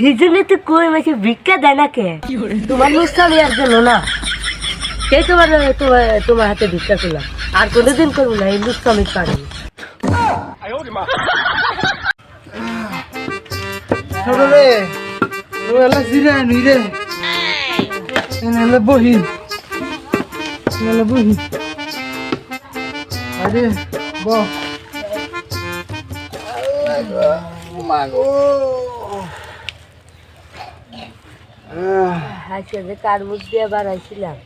হিজনে তো কই মাসে ভিক্ষা দেয় না কে? তোমার মুস্তামি আর গেল না। কে তোমার তোমার তোমার হাতে ভিক্ষা করলাম আর কোনোদিন করব না এই মুস্তামি পারি ছোট রে ও নুই রে। এলা বহি। এলা বহি। আরে ব। মাগো আজকে যে দিয়ে বাড়াইছিলাম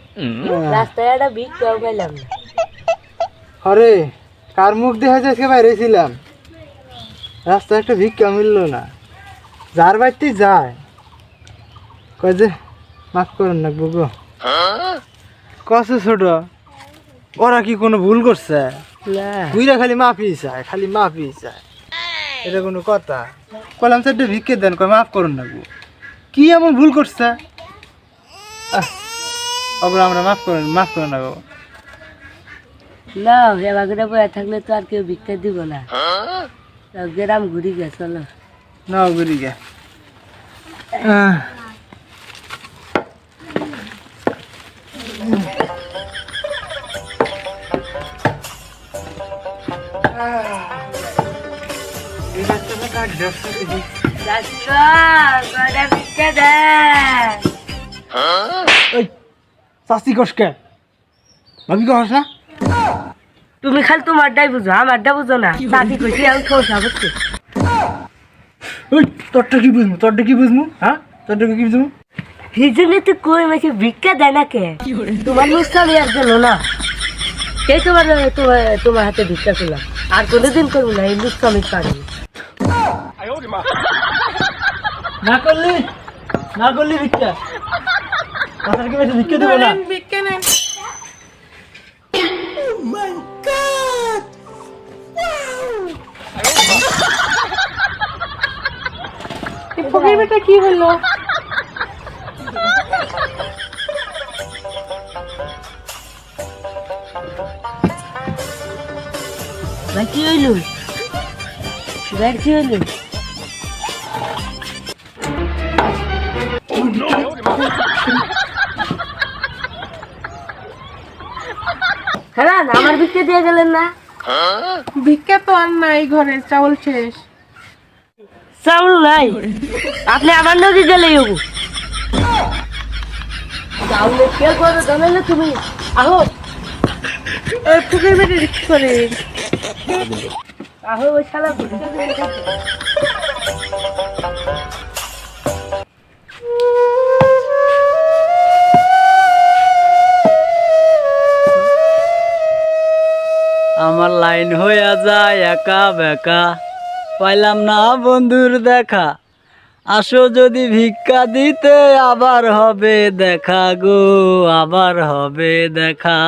রাস্তায় একটা ভিক্ষাও পেলাম না। আরে কার মুখ দেখা যায় আজকে বাইরে রাস্তায় একটা ভিক্ষা মিললো না। যার বাড়িতে যায় কয় যে মাফ করেন না ছোট ওরা কি কোনো ভুল করছে? বুইরা খালি মাফি চায় খালি মাফি চায়। এটা কোনো কথা। কলাম চারটে ভিক্ষে দেন কয় মাফ করুন না গো কি এমন ভুল করছে? আহ, ওগুলো আমরা মাফ করেন মাফ করেন না গো। না এবারে বয়ে থাকলে তো আর কেউ ভিক্ষা দিব না। তো গ্রাম ঘুরি গে চলো। না গুরি গে। আহ, চাষি কষকে ভাবি কস না তুমি খালি তোমারটাই বুঝো আমারটা বুঝো না সাথী কইছি আমি খোসা বুঝছি ওই তোরটা কি বুঝব তোরটা কি বুঝব হ্যাঁ তোরটা কি বুঝব হিজনে তো কই ভিক্ষা দেয় না কে তোমার মুস্তামি আর গেল না কে তোমার তোমার তোমার হাতে ভিক্ষা করলাম আর কোনোদিন করব না এই মুস্তামি পারি না করলি? না করলি ভিক্ষা? মাথার কি বেশি ভিক্ষা দেবো না? ফকির বেটা কি হলো? কি হইল? কি হইল? হ্যাঁ আমার বিক্রি দিয়ে গেলেন না? ভিক্ষা তো আর নাই ঘরে চাউল শেষ। চাউল নাই? আপনি আমার নদী গেলে চাউলে কে করে জানালে তুমি? আহো। বেটে করে। আহো ওই শালা। আমার লাইন হইয়া যায় একা বেকা। পাইলাম না বন্ধুর দেখা, আসো যদি ভিক্ষা দিতে আবার হবে দেখা গো, আবার হবে দেখা।